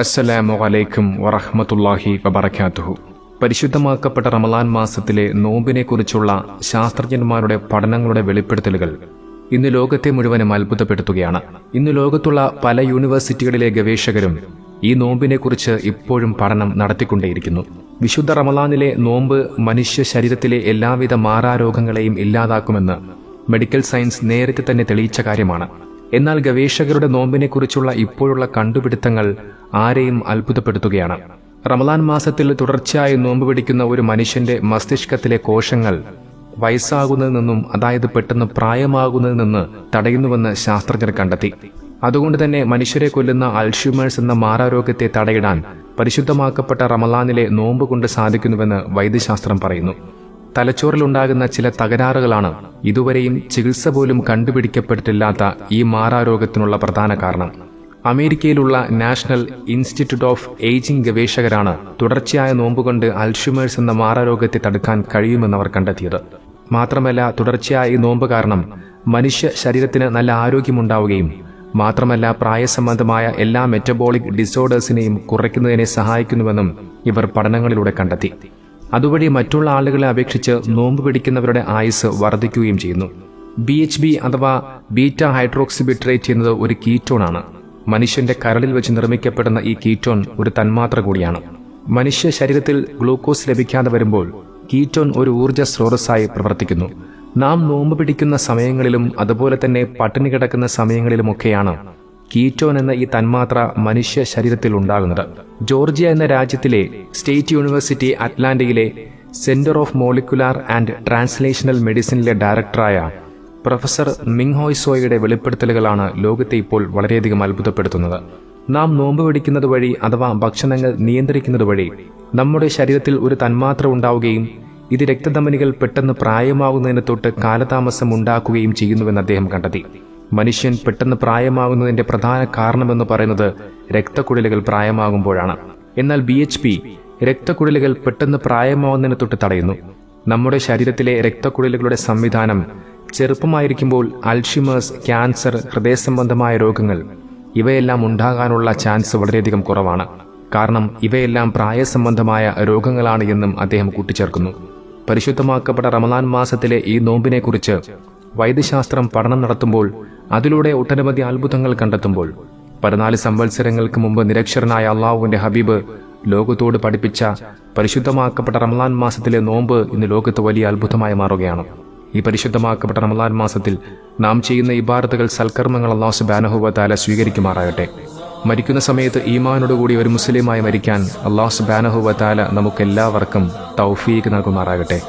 അസ്സലാമു അലൈക്കും വറഹമത്തല്ലാഹി വബർക്കാത്തുഹു പരിശുദ്ധമാക്കപ്പെട്ട റമലാൻ മാസത്തിലെ നോമ്പിനെക്കുറിച്ചുള്ള ശാസ്ത്രജ്ഞന്മാരുടെ പഠനങ്ങളുടെ വെളിപ്പെടുത്തലുകൾ ഇന്ന് ലോകത്തെ മുഴുവനും അത്ഭുതപ്പെടുത്തുകയാണ്. ഇന്ന് ലോകത്തുള്ള പല യൂണിവേഴ്സിറ്റികളിലെ ഗവേഷകരും ഈ നോമ്പിനെക്കുറിച്ച് ഇപ്പോഴും പഠനം നടത്തിക്കൊണ്ടേയിരിക്കുന്നു. വിശുദ്ധ റമലാനിലെ നോമ്പ് മനുഷ്യ ശരീരത്തിലെ എല്ലാവിധ മാറാരോഗങ്ങളെയും ഇല്ലാതാക്കുമെന്ന് മെഡിക്കൽ സയൻസ് നേരത്തെ തന്നെ തെളിയിച്ച കാര്യമാണ്. എന്നാൽ ഗവേഷകരുടെ നോമ്പിനെക്കുറിച്ചുള്ള ഇപ്പോഴുള്ള കണ്ടുപിടുത്തങ്ങൾ ആരെയും അത്ഭുതപ്പെടുത്തുകയാണ്. റമദാൻ മാസത്തിൽ തുടർച്ചയായി നോമ്പ് പിടിക്കുന്ന ഒരു മനുഷ്യന്റെ മസ്തിഷ്കത്തിലെ കോശങ്ങൾ വയസ്സാകുന്നതിൽ നിന്നും അതായത് പെട്ടെന്ന് പ്രായമാകുന്നതിൽ നിന്ന് തടയുന്നുവെന്ന് ശാസ്ത്രജ്ഞർ കണ്ടെത്തി. അതുകൊണ്ട് തന്നെ മനുഷ്യരെ കൊല്ലുന്ന അൾഷ്യൂമേഴ്സ് എന്ന മാരാരോഗ്യത്തെ തടയിടാൻ പരിശുദ്ധമാക്കപ്പെട്ട റമലാനിലെ നോമ്പ് കൊണ്ട് സാധിക്കുന്നുവെന്ന് വൈദ്യശാസ്ത്രം പറയുന്നു. തലച്ചോറിലുണ്ടാകുന്ന ചില തകരാറുകളാണ് ഇതുവരെയും ചികിത്സ പോലും കണ്ടുപിടിക്കപ്പെട്ടിട്ടില്ലാത്ത ഈ മാരാരോഗത്തിനുള്ള പ്രധാന കാരണം. അമേരിക്കയിലുള്ള നാഷണൽ ഇൻസ്റ്റിറ്റ്യൂട്ട് ഓഫ് ഏജിംഗ് ഗവേഷകരാണ് തുടർച്ചയായ നോമ്പുകൊണ്ട് അൽഷിമേഴ്സ് എന്ന മാറാരോഗത്തെ തടുക്കാൻ കഴിയുമെന്നവർ കണ്ടെത്തിയത്. മാത്രമല്ല തുടർച്ചയായ ഈ നോമ്പ് കാരണം മനുഷ്യ ശരീരത്തിന് നല്ല ആരോഗ്യമുണ്ടാവുകയും മാത്രമല്ല പ്രായസംബന്ധമായ എല്ലാ മെറ്റബോളിക് ഡിസോർഡേഴ്സിനെയും കുറയ്ക്കുന്നതിനെ സഹായിക്കുന്നുവെന്നും ഇവർ പഠനങ്ങളിലൂടെ കണ്ടെത്തി. അതുവഴി മറ്റുള്ള ആളുകളെ അപേക്ഷിച്ച് നോമ്പ് പിടിക്കുന്നവരുടെ ആയുസ് വർദ്ധിക്കുകയും ചെയ്യുന്നു. ബി എച്ച് ബി അഥവാ ബീറ്റ ഹൈഡ്രോക്സിബിട്രേറ്റ് എന്നത് ഒരു കീറ്റോണാണ്. മനുഷ്യന്റെ കരളിൽ വെച്ച് നിർമ്മിക്കപ്പെടുന്ന ഈ കീറ്റോൺ ഒരു തന്മാത്ര കൂടിയാണ്. മനുഷ്യ ശരീരത്തിൽ ഗ്ലൂക്കോസ് ലഭിക്കാതെ വരുമ്പോൾ കീറ്റോൺ ഒരു ഊർജ സ്രോതസ്സായി പ്രവർത്തിക്കുന്നു. നാം നോമ്പ് പിടിക്കുന്ന സമയങ്ങളിലും അതുപോലെ തന്നെ പട്ടിണി കിടക്കുന്ന സമയങ്ങളിലുമൊക്കെയാണ് കീറ്റോൺ എന്ന ഈ തന്മാത്ര മനുഷ്യ ശരീരത്തിൽ ഉണ്ടാകുന്നത്. ജോർജിയ എന്ന രാജ്യത്തിലെ state university അറ്റ്ലാന്റയിലെ centre of molecular and translational മെഡിസിനിലെ ഡയറക്ടറായ പ്രൊഫസർ മിങ്ഹോയ് സോയുടെ വെളിപ്പെടുത്തലുകളാണ് ലോകത്തെ ഇപ്പോൾ വളരെയധികം അത്ഭുതപ്പെടുത്തുന്നത്. നാം നോമ്പ് പിടിക്കുന്നത് വഴി അഥവാ ഭക്ഷണങ്ങൾ നിയന്ത്രിക്കുന്നത് വഴി നമ്മുടെ ശരീരത്തിൽ ഒരു തന്മാത്ര ഉണ്ടാവുകയും ഇത് രക്തധമനികൾ പെട്ടെന്ന് പ്രായമാകുന്നതിന് തൊട്ട് കാലതാമസം ഉണ്ടാക്കുകയും ചെയ്യുന്നുവെന്ന് അദ്ദേഹം കണ്ടെത്തി. മനുഷ്യൻ പെട്ടെന്ന് പ്രായമാകുന്നതിന്റെ പ്രധാന കാരണമെന്ന് പറയുന്നത് രക്തക്കുഴലുകൾ പ്രായമാകുമ്പോഴാണ്. എന്നാൽ ബി എച്ച് പി രക്തക്കുഴലുകൾ പെട്ടെന്ന് പ്രായമാവുന്നതിന് തൊട്ട് തടയുന്നു. നമ്മുടെ ശരീരത്തിലെ രക്തക്കുഴലുകളുടെ സംവിധാനം ചെറുപ്പമായിരിക്കുമ്പോൾ അൽഷിമേഴ്സ് ക്യാൻസർ ഹൃദയ സംബന്ധമായ രോഗങ്ങൾ ഇവയെല്ലാം ഉണ്ടാകാനുള്ള ചാൻസ് വളരെയധികം കുറവാണ്. കാരണം ഇവയെല്ലാം പ്രായസംബന്ധമായ രോഗങ്ങളാണ് എന്നും അദ്ദേഹം കൂട്ടിച്ചേർക്കുന്നു. പരിശുദ്ധമാക്കപ്പെട്ട റമദാൻ മാസത്തിലെ ഈ നോമ്പിനെക്കുറിച്ച് വൈദ്യശാസ്ത്രം പഠനം നടത്തുമ്പോൾ അതിലൂടെ ഒട്ടനവധി അത്ഭുതങ്ങൾ കണ്ടെത്തുമ്പോൾ പതിനാല് സംവത്സരങ്ങൾക്ക് മുമ്പ് നിരക്ഷരനായ അള്ളാഹുവിന്റെ ഹബീബ് ലോകത്തോട് പഠിപ്പിച്ച പരിശുദ്ധമാക്കപ്പെട്ട റമദാൻ മാസത്തിലെ നോമ്പ് ഇന്ന് ലോകത്ത് വലിയ അത്ഭുതമായി മാറുകയാണ്. ഈ പരിശുദ്ധമാക്കപ്പെട്ട റമദാൻ മാസത്തിൽ നാം ചെയ്യുന്ന ഇബാറത്തുകൾ സൽക്കർമ്മങ്ങൾ അള്ളാഹു സുബാനഹുബത്താല സ്വീകരിക്കുമാറാകട്ടെ. മരിക്കുന്ന സമയത്ത് ഈമാനോടുകൂടി ഒരു മുസ്ലിമായി മരിക്കാൻ അള്ളാഹു സുബാനഹുവത്താല നമുക്കെല്ലാവർക്കും തൗഫീക്ക് നൽകുമാറാകട്ടെ.